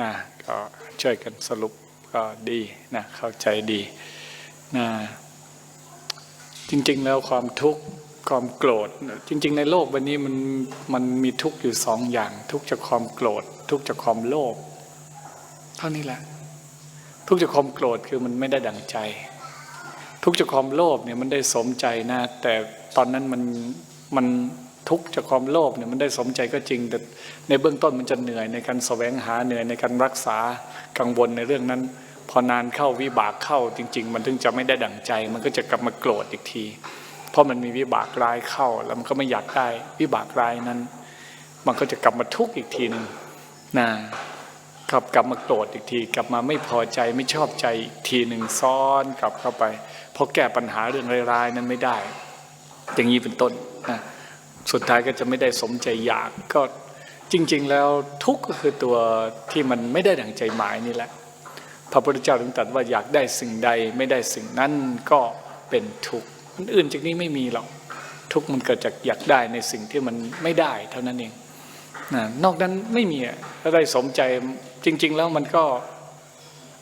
นะก็ช่วยกันสรุปก็ดีนะเข้าใจดีนะจริงๆแล้วความทุกข์ความโกรธ จริง ๆ ในโลกวันนี้มันมันมีทุกข์อยู่สองอย่าง ทุกข์จากความโกรธ ทุกข์จากความโลภเท่านี้แหละ ทุกข์จากความโกรธคือมันไม่ได้ดังใจ ทุกข์จากความโลภเนี่ยมันได้สมใจนะ แต่ตอนนั้นมันมัน ทุกข์จากความโลภเนี่ยมันได้สมใจก็จริง แต่ในเบื้องต้นมันจะเหนื่อยในการแสวงหาเหนื่อยในการรักษากังวลในเรื่องนั้น พอนานเข้าวิบากเข้าจริง ๆ มันถึงจะไม่ได้ดั่งใจ มันก็จะกลับมาโกรธอีกที เพราะมันมีวิบากร้ายเข้าแล้วมันก็ไม่อยากได้วิบากร้ายนั้น มันก็จะกลับมาทุกข์อีกทีหนึ่งนะกลับกลับมาโกรธอีกที กลับมาไม่พอใจไม่ชอบใจอีกทีหนึ่งซ้อนกลับเข้าไปเพราะแก้ปัญหาเรื่องร้ายๆนั้นไม่ได้ อย่างนี้เป็นต้นนะ สุดท้ายก็จะไม่ได้สมใจอยากก็จริง ๆ แล้วทุกข์ก็คือตัวที่มันไม่ได้ดังใจหมายนี่แหละ พระพุทธเจ้าถึงตรัสว่าอยากได้สิ่งใดไม่ได้สิ่งนั้นก็เป็นทุกข์มันอื่นจากนี้ไม่มีหรอกทุกข์มันเกิดจากอยากได้ในสิ่งที่มันไม่ได้เท่านั้นเองนะนอกนั้นไม่มีอะถ้าได้สมใจจริง ๆ แล้วมันก็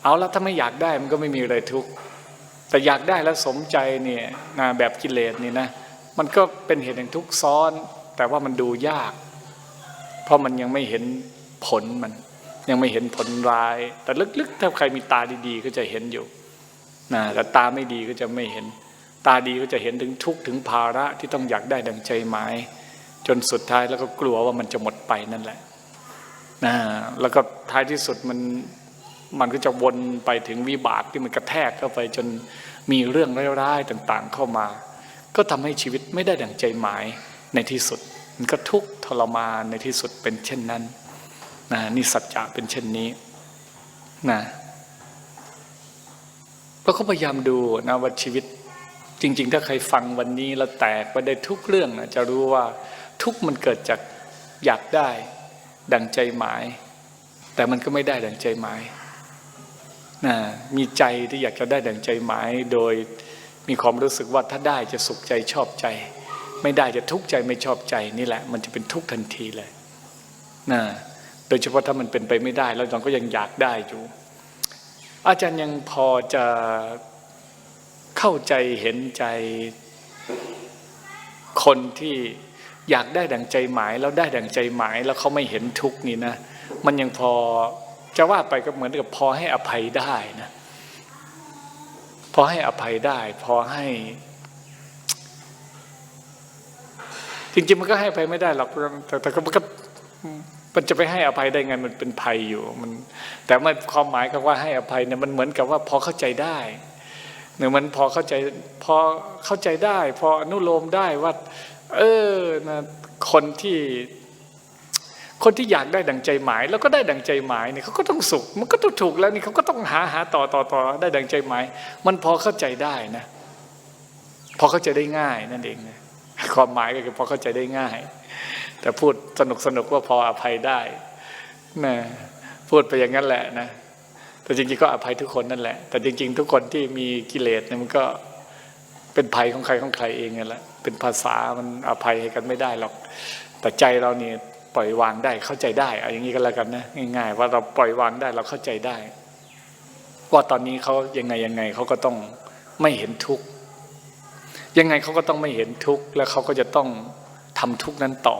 เอาละถ้าไม่อยากได้มันก็ไม่มีอะไรทุกข์แต่อยากได้แล้วสมใจเนี่ยนะแบบกิเลสนี่นะ มันก็เป็นเหตุแห่งทุกข์ซ้อน แต่ว่ามันดูยาก เพราะมันยังไม่เห็นผลมัน ยังไม่เห็นผลร้าย แต่ลึกๆ ถ้าใครมีตาดีๆ ก็จะเห็นอยู่นะแต่ตาไม่ดีก็จะไม่เห็น ตาดีก็จะเห็นถึงทุกข์ถึงภาระที่ต้องอยากได้ดังใจหมาย จนสุดท้ายแล้วก็กลัวว่ามันจะหมดไปนั่นแหละนะแล้วก็ท้ายที่สุดมันมันก็จะวนไปถึงวิบากที่มันกระแทกเข้าไปจนมีเรื่องร้ายๆต่าง ๆ เข้ามา ก็ทำให้ชีวิตไม่ได้ดังใจหมายในที่สุด มันก็ทุกข์ทรมานในที่สุดเป็นเช่นนั้นนะนี่สัจจะเป็นเช่นนี้นะเราก็พยายามดูนะว่าชีวิตจริง ๆ ถ้าใครฟังวันนี้แล้วแตกไปได้ทุกเรื่องนะจะรู้ว่าทุกมันเกิดจากอยากได้ ดังใจหมาย แต่มันก็ไม่ได้ดังใจหมายนะมีใจที่อยากจะได้ดังใจหมายโดย มีความรู้สึกว่าถ้าได้จะสุขใจชอบใจ ไม่ได้จะทุกข์ใจไม่ชอบใจนี่แหละ มันจะเป็นทุกข์ทันทีเลยนะโดยเฉพาะถ้ามันเป็นไปไม่ได้ แล้วเราก็ยังอยากได้อยู่ อาจารย์ยังพอจะเข้าใจเห็นใจคนที่อยากได้ดังใจหมาย แล้วได้ดังใจหมาย แล้วเขาไม่เห็นทุกข์นี่นะ มันยังพอจะว่าไปก็เหมือนกับพอให้อภัยได้นะ พอให้อภัยได้ พอให้ จริงๆมันก็ให้อภัยไม่ได้หรอกแต่แต่ก็มันก็มันจะไปให้อภัยได้ไงมันเป็นภัยอยู่มัน แต่มันความหมายกับว่าให้อภัยเนี่ยมันเหมือนกับว่าพอเข้าใจได้หนึ่งมันพอเข้าใจพอเข้าใจได้ พออนุโลมได้ว่า เออนะคนที่ คนที่อยากได้ดังใจหมาย แล้วก็ได้ดังใจหมายเนี่ยเขาก็ต้องสุข มันก็ต้องถูกแล้วนี่เขาก็ต้องหาหาต่อต่อต่อได้ดังใจหมาย มันพอเข้าใจได้นะ พอเข้าใจได้ง่ายนั่นเองนะความหมายก็คือพอเข้าใจได้ง่าย แต่พูดสนุกสนุกว่าพออภัยได้นะพูดไปอย่างนั้นแหละนะแต่จริงๆก็อภัยทุกคนนั่นแหละ แต่จริง ๆ ทุกคนที่มีกิเลสเนี่ยมันก็เป็นภัยของใครของใครเองนั่นแหละเป็นภาษามันอภัยให้กันไม่ได้หรอก แต่ใจเราเนี่ย ปล่อยวางได้เข้าใจได้เอาอย่างนี้ก็แล้วกันนะง่าย ๆ ว่าเราปล่อยวางได้เราเข้าใจได้ว่าตอนนี้เขายังไงยังไงเขาก็ต้องไม่เห็นทุกข์ยังไงเขาก็ต้องไม่เห็นทุกข์แล้วเขาก็จะต้องทำทุกข์นั้นต่อ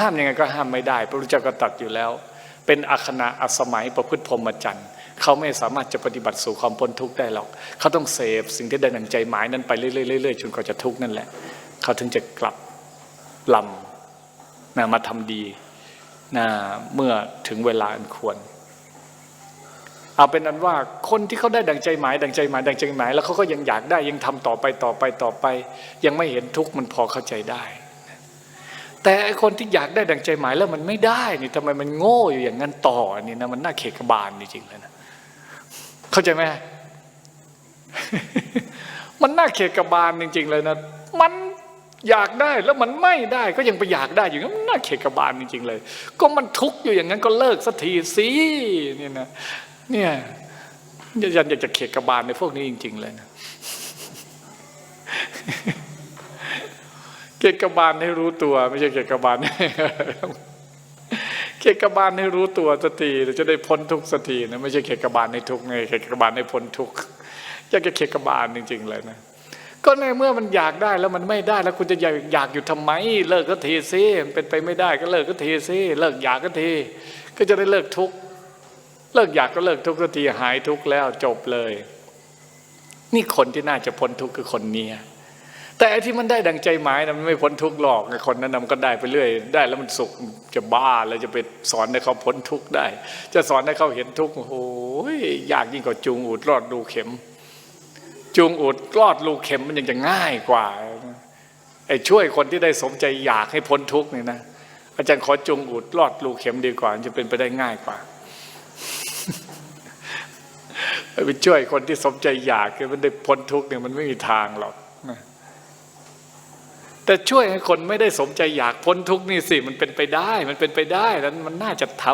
ห้ามยังไงก็ห้ามไม่ได้ พระพุทธเจ้าก็ตรัสอยู่แล้ว เป็นอัคนาอสมัยประพฤติพรหมจรรย์เขาไม่สามารถจะปฏิบัติสู่ความพ้นทุกข์ได้หรอก เขาต้องเสพสิ่งที่ได้ดังใจหมายนั้นไปเรื่อยๆจนกว่าจะทุกข์นั่นแหละ เขาถึงจะกลับลำ นะมาทำดีนะเมื่อถึงเวลาอันควร เอาเป็นนั้นว่าคนที่เขาได้ดังใจหมาย ดังใจหมาย ดังใจหมาย แล้วเขาก็ยังอยากได้ยังทำต่อไปต่อไปต่อไป ยังไม่เห็นทุกข์มันพอเข้าใจได้ แต่ไอคนที่อยากได้ดังใจหมายแล้วมันไม่ได้นี่ทำไมมันโง่อยู่อย่างนั้นต่อนี่นะมันน่าเขกบาลจริงๆเลยนะเข้าใจไหมมันน่าเขกบาลจริง ๆ เลยนะมัน อยากได้แล้วมันไม่ได้ก็ยังไปอยากได้อยู่นั้นน่าเขกบาลจริงๆเลย ก็มันทุกข์อยู่อย่างนั้นก็เลิกสักทีสิเนี่ยนะเนี่ยยันอยากจะเขกบาลในพวกนี้จริง ๆ เลยนะเกกบาลให้รู้ตัว ไม่ใช่เกกบาลเขกบาลให้รู้ตัวสักทีจะได้พ้นทุกสักทีนะไม่ใช่เขกบาลให้ทุกไงเขกบาลให้พ้นทุกอยากจะเขกบาลจริง ๆ เลยนะ ก็ในเมื่อมันอยากได้แล้วมันไม่ได้แล้วคุณจะอยากอยากอยู่ทำไม เลิกก็เทีซิมันเป็นไปไม่ได้ก็เลิกก็เทีซิเลิกอยากก็เทก็จะได้เลิกทุกเลิกอยากก็เลิกทุกสักทีหายทุกแล้วจบเลย นี่คนที่น่าจะพ้นทุกข์คือคนเนี้ยแต่ที่มันได้ดังใจหมายนะมันไม่พ้นทุกข์หรอกคนนั้นะมันก็ได้ไปเรื่อย ได้แล้วมันสุขจะบ้าแล้วจะไปสอนให้เขาพ้นทุกข์ได้ จะสอนให้เขาเห็นทุกข์โอ้โหยากยิ่งกว่าจูงอูดรอดดูเข็ม จูงอุดรอดลูกเข็มมันยังจะง่ายกว่าไอ้ช่วยคนที่ได้สมใจอยากให้พ้นทุกข์นี่ยนะอาจารย์ขอจูงอุดรอดลูกเข็มดีกว่าจะเป็นไปได้ง่ายกว่าไปช่วยคนที่สมใจอยากมันได้พ้นทุกข์เนี่ยมันไม่มีทางหรอกนะแต่ช่วยให้คนไม่ได้สมใจอยากพ้นทุกข์นี่สิมันเป็นไปได้ มันเป็นไปได้แล้วมันน่าจะท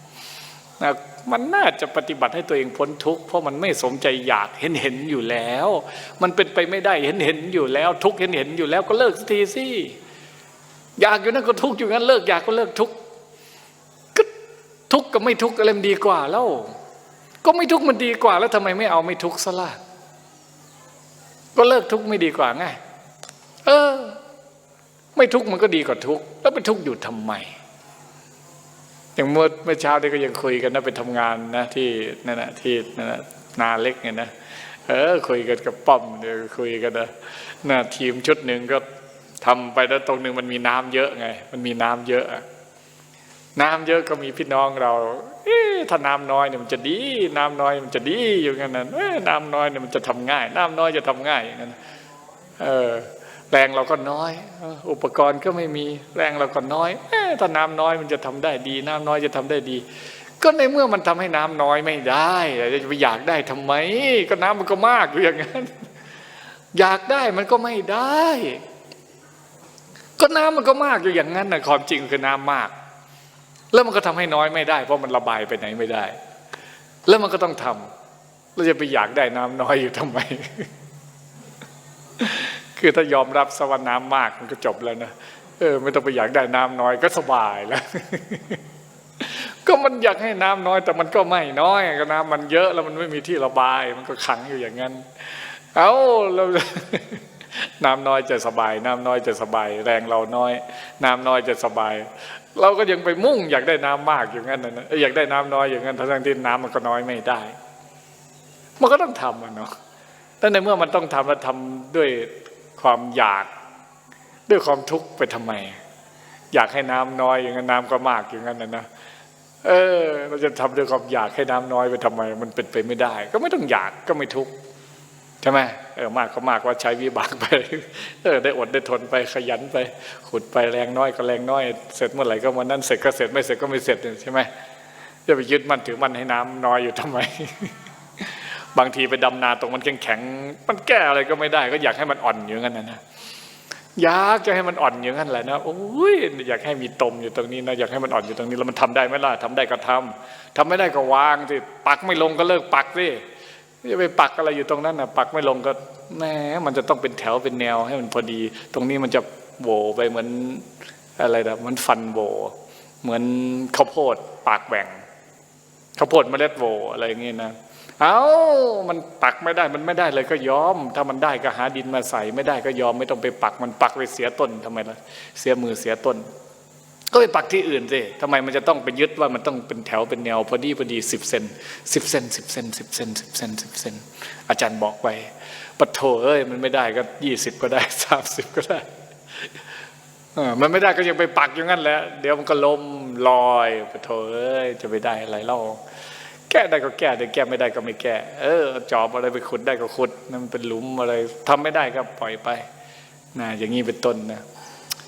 ำนะ มันน่าจะปฏิบัติให้ตัวเองพ้นทุกข์เพราะมันไม่สมใจอยากเห็นเห็นอยู่แล้ว มันเป็นไปไม่ได้เห็นเห็นอยู่แล้ว ทุกข์เห็นเห็นอยู่แล้วก็เลิกสักทีสิอยากอยู่นั่นก็ทุกข์อยู่งั้นเลิกอยากก็เลิกทุกข์ก็ทุกข์กับไม่ทุกข์อะไรมันดีกว่าแล้ว ก็ไม่ทุกข์มันดีกว่า แล้วทำไมไม่เอาไม่ทุกข์ซะล่ะก็เลิกทุกข์ไม่ดีกว่าไงเออ ไม่ทุกข์มันก็ดีกว่าทุกข์แล้วไปทุกข์อยู่ทำไม อย่างเมื่อเมื่อเช้านี่ก็ยังคุยกันนะไปทำงานนะที่นั่นนะที่นั่นนะนาเล็กเนี่ยนะเออคุยกันกับป้อมเดี๋ยวคุยกันนะนะทีมชุดหนึ่งก็ทำไปแล้วตรงหนึ่งมันมีน้ำเยอะไง มันมีน้ำเยอะ น้ำเยอะก็มีพี่น้องเรา เอ๊ถ้าน้ำน้อยเนี่ยมันจะดี น้ำน้อยมันจะดีอยู่งั้นนะเอ้ยน้ำน้อยเนี่ยมันจะทำง่าย น้ำน้อยจะทำง่ายอย่างนั้นเออ แรงเราก็น้อย อุปกรณ์ก็ไม่มีแรงเราก็น้อยถ้าน้ำน้อยมันจะทำได้ดี น้ำน้อยจะทำได้ดี ก็ในเมื่อมันทำให้น้ำน้อยไม่ได้จะไปอยากได้ทำไม ก็น้ำมันก็มากอยู่อย่างนั้น อยากได้มันก็ไม่ได้ ก็น้ำมันก็มากอยู่อย่างนั้นนะความจริงคือน้ำมาก แล้วมันก็ทำให้น้อยไม่ได้ เพราะมันระบายไปไหนไม่ได้ แล้วมันก็ต้องทำเราจะไปอยากได้น้ำน้อยอยู่ทำไม คือถ้ายอมรับสวรรค์น้ำมากมันก็จบแล้วนะเออไม่ต้องไปอยากได้น้ำน้อยก็สบายแล้ว ก็มันอยากให้น้ำน้อย แต่มันก็ไม่น้อยก็น้ำมันเยอะแล้วมันไม่มีที่ระบาย มันก็ขังอยู่อย่างนั้น เอาเราน้ำน้อยจะสบาย น้ำน้อยจะสบาย แรงเราน้อย น้ำน้อยจะสบาย เราก็ยังไปมุ่งอยากได้น้ำมากอย่างนั้นนะอยากได้น้ำน้อยอย่างนั้นทั้งที่น้ำมันก็น้อยไม่ได้ มันก็ต้องทำอะเนาะแต่ในเมื่อมันต้องทำแล้วทำด้วย ความอยาก ด้วยความทุกข์ไปทำไม อยากให้น้ำน้อยอย่างนั้นน้ำก็มากอย่างนั้นนะนะเออ เราจะทำด้วยความอยากให้น้ำน้อยไปทำไม มันเป็นไปไม่ได้ ก็ไม่ต้องอยากก็ไม่ทุกข์ใช่ไหมเออมากก็มากว่าใช้วิบากไปเออได้อดได้ทนไปขยันไป ขุดไปแรงน้อยก็แรงน้อย เสร็จเมื่อไหร่ก็วันนั้นเสร็จก็เสร็จไม่เสร็จก็ไม่เสร็จใช่ไหมจะไปยึดมันถือมันให้น้ำน้อยอยู่ทำไม บางทีไปดำนาตรงมันแข็งแข็งมันแก้อะไรก็ไม่ได้ก็อยากให้มันอ่อนอยู่งั้นนะนะอยากจะให้มันอ่อนอยู่งั้นแหละนะโอ้ยอยากให้มีตมอยู่ตรงนี้นะอยากให้มันอ่อนอยู่ตรงนี้แล้วมันทำได้ไหมล่ะทำได้ก็ทำทำไม่ได้ก็วางสิปักไม่ลงก็เลิกปักสิจะไปปักอะไรอยู่ตรงนั้นนะปักไม่ลงก็แหมมันจะต้องเป็นแถวเป็นแนวให้มันพอดี ตรงนี้มันจะโหวไปเหมือนอะไรนะมันฟันโหวเหมือนข้าวโพดปากแหว่งข้าวโพดเมล็ดโหวอะไรอย่างงี้นะ เอามันปักไม่ได้มันไม่ได้เลยก็ยอม ถ้ามันได้ก็หาดินมาใส่ไม่ได้ก็ยอมไม่ต้องไปปักมันปักไปเสียต้นทำไมล่ะเสียมือเสียต้น ก็ไปปักที่อื่นสิทำไมมันจะต้องไปยึดว่ามันต้องเป็นแถวเป็นแนวพอดีพอดีสิบเซนสิบเซนสิบเซนสิบเซนสิบเซนสิบเซนอาจารย์บอกไปปะโถเอ้ยมันไม่ได้ก็ยี่สิบก็ได้สามสิบก็ได้มันไม่ได้ก็ยังไปปักอย่างนั้นแหละเดี๋ยวมันก็ล้มลอยปะโถเอ้ยจะไปได้อะไรเล่า แก้ได้ก็แก้แต่แก้ไม่ได้ก็ไม่แก้ เออ จอบอะไรไปขุดได้ก็ขุดนั่นมันเป็นหลุมอะไรทำไม่ได้ก็ปล่อยไปนะอย่างนี้เป็นต้นนะ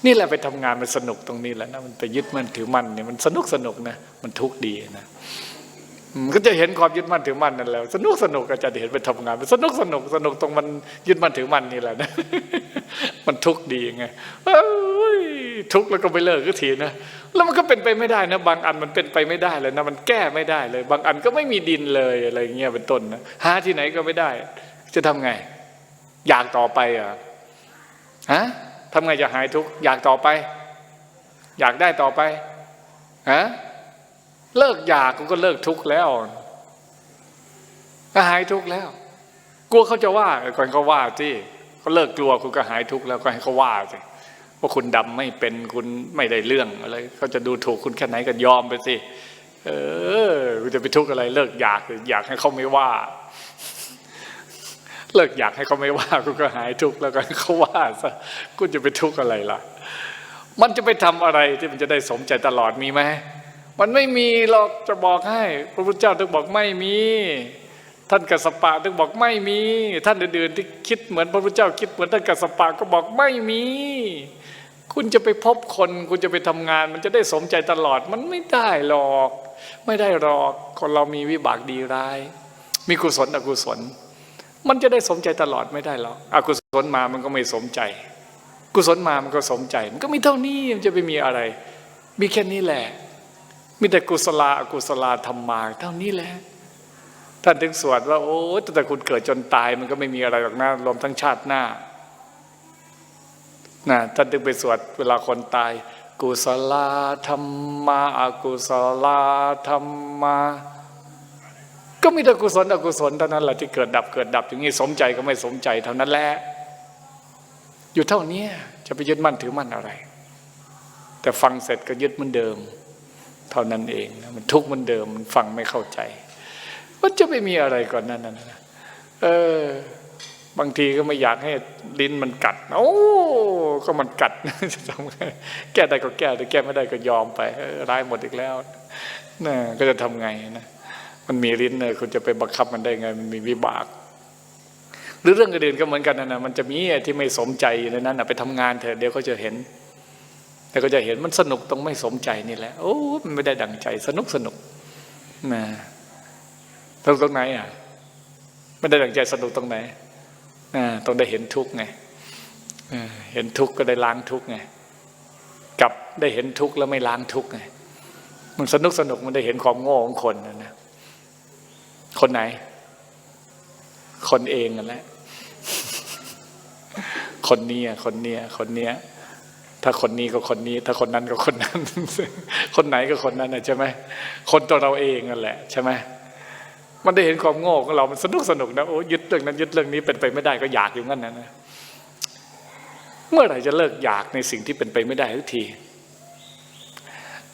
นี่แหละไปทำงานมันสนุกตรงนี้แหละนะมันไปยึดมันถือมันเนี่ยมันสนุกสนุกนะมันทุกข์ดีนะ ก็จะเห็นความยึดมั่นถือมั่นนั่นแหละสนุกสนุกอาจารย์เห็นไปทำงานมันสนุกสนุกสนุกตรงมันยึดมั่นถือมั่นนี่แหละนะมันทุกข์ดีไงทุกข์แล้วก็ไปเลิกก็ทีนะแล้วมันก็เป็นไปไม่ได้นะ บางอันมันเป็นไปไม่ได้เลยนะมันแก้ไม่ได้เลย บางอันก็ไม่มีดินเลยอะไรเงี้ยเป็นต้นนะหาที่ไหนก็ไม่ได้ จะทำไง อยากต่อไปอะฮะทำไงจะหายทุกข์อยากต่อไป อยากได้ต่อไปฮะ เลิกอยากกูก็เลิกทุกข์แล้วก็หายทุกข์แล้ว กลัวเขาจะว่าก่อนเขาว่าที่เขาเลิกกลัวคุณก็หายทุกข์แล้วก็ให้เขาว่าสิว่าคุณดำไม่เป็นคุณไม่ได้เรื่องอะไรเขาจะดูถูกคุณแค่ไหนก็ยอมไปสิเออคุณจะไปทุกข์อะไร เลิกอยากอยากให้เขาไม่ว่า เลิกอยากให้เขาไม่ว่าคุณก็หายทุกข์แล้วก็เขาว่าซะคุณจะไปทุกข์อะไรล่ะ มันจะไปทำอะไรที่มันจะได้สมใจตลอดมีไหม มันไม่มีหรอกจะบอกให้ พระพุทธเจ้าถึงบอกไม่มี ท่านกัสปะถึงบอกไม่มี ท่านอื่นที่คิดเหมือนพระพุทธเจ้าคิดเหมือนท่านกัสสปะก็บอกไม่มี คุณจะไปพบคน คุณจะไปทำงาน มันจะได้สมใจตลอดมันไม่ได้หรอก ไม่ได้หรอกคนเรามีวิบากดีร้าย มีกุศลอกุศล มันจะได้สมใจตลอดไม่ได้หรอกอกุศลมามันก็ไม่สมใจ กุศลมามันก็สมใจ มันก็มีเท่านี้มันจะไปมีอะไร มีแค่นี้แหละ มีแต่กุศลาอกุศลาธรรมาเท่านี้แหละท่านถึงสวดว่า โอ้ตั้งแต่คุณเกิดจนตาย มันก็ไม่มีอะไรหรอกนะรวมทั้งชาติหน้านะท่านถึงไปสวดเวลาคนตาย กุศลาธรรมาอกุศลาธรรมาก็มีแต่กุศลอกุศลเท่านั้นแหละที่เกิดดับเกิดดับอย่างนี้สมใจก็ไม่สมใจเท่านั้นแหละอยู่เท่านี้จะไปยึดมั่นถือมั่นอะไร แต่ฟังเสร็จก็ยึดเหมือนเดิม เท่านั้นเองนะมันทุกข์มือนเดิมมันฟังไม่เข้าใจมันจะไม่มีอะไรก่อนนั้นนะเออบางทีก็ไม่อยากให้ลิ้นมันกัด โอ้ก็มันกัดจะทำไงแก้ได้ก็แก้แต่แก้ไม่ได้ก็ยอมไปร้ายหมดอีกแล้วนะก็จะทำไงนะมันมีลิ้นเลยคุณจะไปบังคับมันได้ไง มันมีวิบาก หรือเรื่องอื่นก็เหมือนกันนะมันจะมีที่ไม่สมใจในนั้นไปทำงานเถอะเดี๋ยวเขาจะเห็น แต่ก็จะเห็นมันสนุกตรงไม่สมใจนี่แหละโอ้มันไม่ได้ดังใจ สนุกสนุกนะตรงตรงไหนอะไม่ได้ดังใจสนุกตรงไหนนะต้องได้เห็นทุกข์ไงเห็นทุกข์ก็ได้ล้างทุกข์ไงกับได้เห็นทุกข์แล้วไม่ล้างทุกข์ไงมันสนุกสนุกมันได้เห็นความโง่ของคนนะนะคนไหน คนเองนั่นแหละคนเนี้ยคนเนี้ยคนเนี้ย ถ้าคนนี้ก็คนนี้ ถ้าคนนั้นก็คนนั้น คนไหนก็คนนั้นนะใช่ไหมคนตัวเราเองนั่นแหละใช่ไหมมันได้เห็นความโง่ของเรามันสนุกสนุกนะโอ้ยึดเรื่องนั้นยึดเรื่องนี้เป็นไปไม่ได้ก็อยากอยู่งั้นนะนะเมื่อไหร่จะเลิกอยากในสิ่งที่เป็นไปไม่ได้ทุกที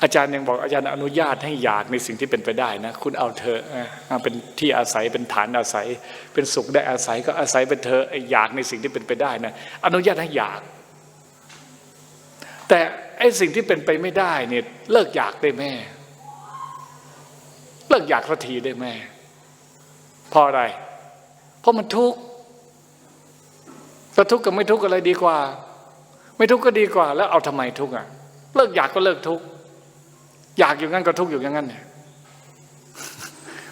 อาจารย์ยังบอกอาจารย์อนุญาตให้อยากในสิ่งที่เป็นไปได้นะ คุณเอาเธอเป็นที่อาศัยเป็นฐานอาศัย เป็นสุขได้อาศัยก็อาศัยเป็นเธออยากในสิ่งที่เป็นไปได้นะอนุญาตให้อยาก แต่ไอ้สิ่งที่เป็นไปไม่ได้เนี่ยเลิกอยากได้แม่ เลิกอยากสักทีได้แม่เพราะอะไร เพราะมันทุกข์แต่ทุกข์กับไม่ทุกข์อะไรดีกว่า ไม่ทุกข์ก็ดีกว่า แล้วเอาทำไมทุกข์อะ เลิกอยากก็เลิกทุกข์อยากอยู่งั้นก็ทุกข์อยู่อย่างนั้นเนี่ย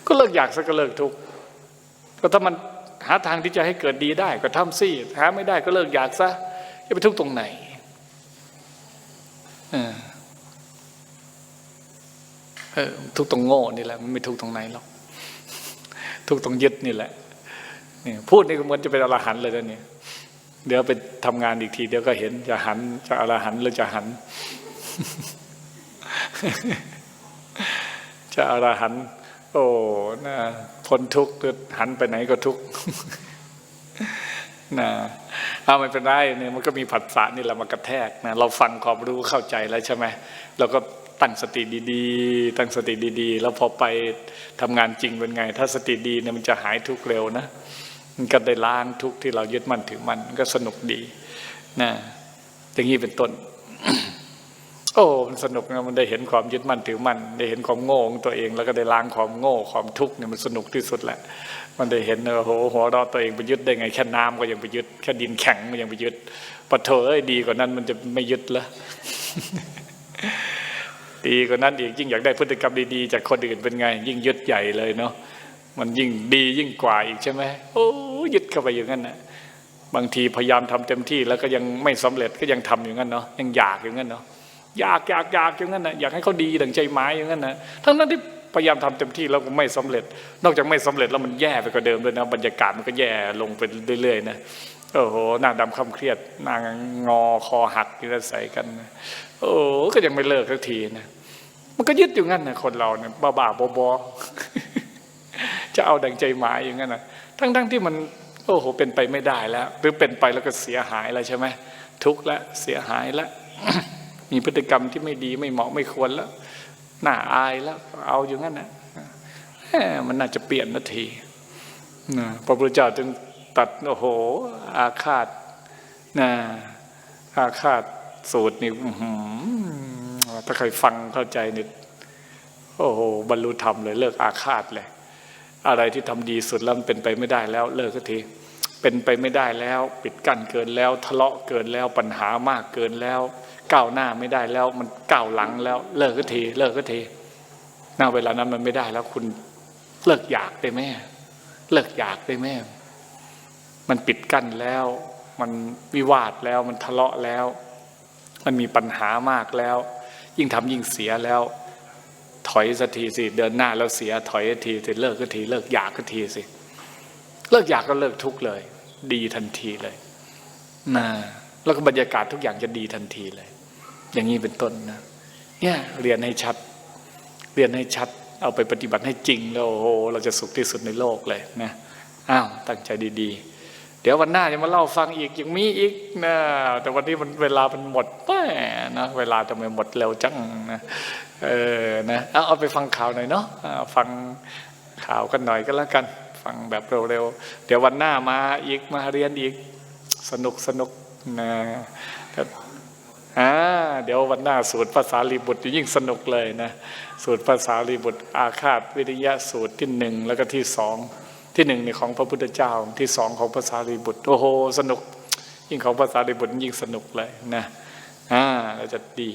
ก็เลิกอยากซะก็เลิกทุกข์ก็ถ้ามันหาทางที่จะให้เกิดดีได้ก็ทำสิหาไม่ได้ก็เลิกอยากซะจะไปทุกข์ตรงไหน เออทุกตรงโง่นี่แหละมันไม่ทุกตรงไหนหรอกทุกตรงยึดนี่แหละนี่พูดนี่ก็เหมือนจะเป็นอรหันต์เลยนะเนี่ยเดี๋ยวไปทำงานอีกที เดี๋ยวก็เห็นจะหันจะอรหันต์หรือจะหัน จะอรหันต์โอ้นะพ้นทุกข์หันไปไหนก็ทุกข์ นะเอาไม่เป็นไรเนี่ยมันก็มีผัสสะนี่แหละมากระแทกนะเราฟังความรู้เข้าใจแล้วใช่ไหมเราก็ตั้งสติดีๆ ตั้งสติดีๆ แล้วพอไปทำงานจริงเป็นไง ถ้าสติดีเนี่ยมันจะหายทุกเร็วนะมันก็ได้ล้างทุกที่เรายึดมั่นถือมันก็สนุกดีนะอย่างนี้เป็นต้น โอ้มันสนุกนะมันได้เห็นความยึดมั่นถือมั่นได้เห็นความโง่ของตัวเอง แล้วก็ได้ล้างความโง่ความทุกข์เนี่ยมันสนุกที่สุดแหละ มันได้เห็นโอ้โหหัวเราะตัวเองไปยึดได้ไงแค่น้ำก็ยังไปยึดแค่ดินแข็งก็ยังไปยึดปะเถอดีกว่านั้นมันจะไม่ยึดละดีกว่านั้นอีกยิ่งอยากได้พฤติกรรมดีๆจากคนอื่นเป็นไง ยิ่งยึดใหญ่เลยเนาะมันยิ่งดียิ่งกว่าอีกใช่ไหมโอ้ยึดเข้าไปอย่างนั้นนะบางทีพยายามทำเต็มที่แล้วก็ยังไม่สำเร็จก็ยังทำอย่างนั้นเนาะยังอยากอย่างนั้นเนาะ อยากอยากอยากอย่างนั้นนะอยากให้เขาดีดังใจไม้อย่างนั้นนะทั้งนั้นที่พยายามทำเต็มที่แล้วก็ไม่สำเร็จ นอกจากไม่สำเร็จแล้วมันแย่ไปกว่าเดิมด้วยนะบรรยากาศมันก็แย่ลงไปเรื่อยๆนะโอ้โหหน้าดำคำเครียดหน้างอคอหักที่จะใส่กันโอ้ก็ยังไม่เลิกสักทีนะมันก็ยึดอยู่งั้นนะคนเราเนี่ยบ้าบ้าๆบอๆจะเอาดังใจหมายอย่างนั้นนะทั้งๆที่มันโอ้โหเป็นไปไม่ได้แล้ว หรือเป็นไปแล้วก็เสียหายแล้วใช่ไหมทุกข์แล้วเสียหายแล้ว มีพฤติกรรมที่ไม่ดีไม่เหมาะไม่ควรแล้วน่าอายแล้วเอาอยู่งั้นนะมันน่าจะเปลี่ยนนาทีนะพระพุทธเจ้าจึงตัดโอ้โห อาฆาตนะอาฆาตสูตรนี่ถ้าใครฟังเข้าใจนี่โอ้โหบรรลุธรรมเลยเลิกอาฆาตเลย อะไรที่ทำดีสุดแล้วมันเป็นไปไม่ได้แล้ว เลิกสักทีเป็นไปไม่ได้แล้ว ปิดกั้นเกินแล้ว ทะเลาะเกินแล้วปัญหามากเกินแล้ว ก้าวหน้าไม่ได้แล้วมันก้าวหลังแล้ว เลิกสักทีเลิกสักทีหน้าเวลานั้นมันไม่ได้แล้วคุณเลิกอยากได้ไหมเลิกอยากได้ไหมมันปิดกั้นแล้ว มันวิวาทแล้วมันทะเลาะแล้ว มันมีปัญหามากแล้ว ยิ่งทำยิ่งเสียแล้ว ถอยสักทีสิเดินหน้าแล้วเสีย ถอยสักทีสิเลิกสักที เลิกอยากสักทีสิเลิกอยากก็เลิกทุกเลย ดีทันทีเลยนะแล้วก็บรรยากาศทุกอย่างจะดีทันทีเลย อย่างนี้เป็นต้นนะเนี่ยเรียนให้ชัด เรียนให้ชัด เอาไปปฏิบัติให้จริงแล้วโอ้โหเราจะสุขที่สุดในโลกเลยนะอ้าวตั้งใจดีๆ เดี๋ยววันหน้าจะมาเล่าฟังอีกยังมีอีกนะแต่วันนี้มันเวลามันหมดแป้นะเวลาทำไมหมดเร็วจังนะเออนะเอาเอาไปฟังข่าวหน่อยเนาะฟังข่าวกันหน่อยก็แล้วกัน ฟังแบบเร็วๆเดี๋ยววันหน้ามาอีกมาเรียนอีกสนุกสนุกนะ อ่าเดี๋ยววันหน้าสูตรภาษาลีบุตรยิ่งสนุกเลยนะ สูตรภาษาลีบุตรอาคาตวิริยะสูตรที่หนึ่งแล้วก็ที่สองที่หนึ่งในของพระพุทธเจ้าที่สองของภาษาลีบุตรโอ้โหสนุก ยิ่งของภาษาลีบุตรยิ่งสนุกเลยนะอ่าเราจะดี